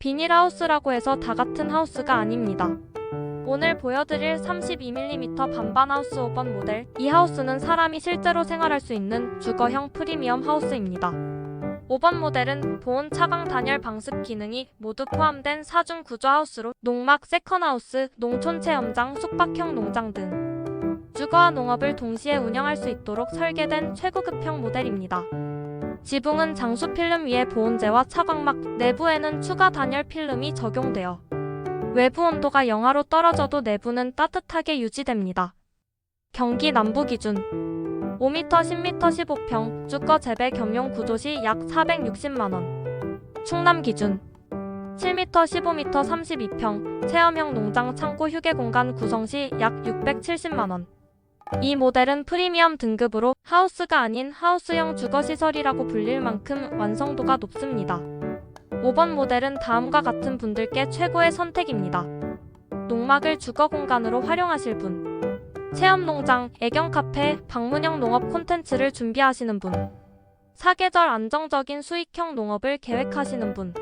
비닐하우스라고 해서 다 같은 하우스가 아닙니다. 오늘 보여드릴 32mm 반반 하우스 5번 모델 이 하우스는 사람이 실제로 생활할 수 있는 주거형 프리미엄 하우스입니다. 5번 모델은 보온 차광 단열 방습 기능이 모두 포함된 사중 구조 하우스로 농막, 세컨하우스, 농촌 체험장, 숙박형 농장 등 주거와 농업을 동시에 운영할 수 있도록 설계된 최고급형 모델입니다. 지붕은 장수 필름 위에 보온재와 차광막, 내부에는 추가 단열 필름이 적용되어 외부 온도가 영하로 떨어져도 내부는 따뜻하게 유지됩니다. 경기 남부 기준 5m, 10m, 15평 주거 재배 겸용 구조 시 약 460만 원. 충남 기준 7m, 15m, 32평 체험형 농장 창고 휴게 공간 구성 시 약 670만 원. 이 모델은 프리미엄 등급으로 하우스가 아닌 하우스형 주거 시설이라고 불릴 만큼 완성도가 높습니다. 5번 모델은 다음과 같은 분들께 최고의 선택입니다. 농막을 주거 공간으로 활용하실 분, 체험 농장, 애견 카페, 방문형 농업 콘텐츠를 준비하시는 분, 사계절 안정적인 수익형 농업을 계획하시는 분,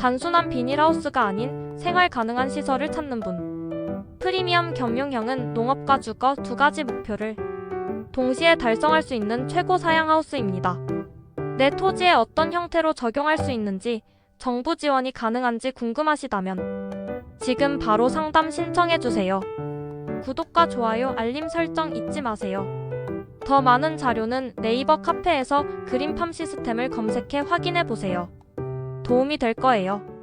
단순한 비닐하우스가 아닌 생활 가능한 시설을 찾는 분, 프리미엄 겸용형은 농업과 주거 두 가지 목표를 동시에 달성할 수 있는 최고 사양 하우스입니다. 내 토지에 어떤 형태로 적용할 수 있는지 정부 지원이 가능한지 궁금하시다면 지금 바로 상담 신청해 주세요. 구독과 좋아요, 알림 설정 잊지 마세요. 더 많은 자료는 네이버 카페에서 그린팜 시스템을 검색해 확인해 보세요. 도움이 될 거예요.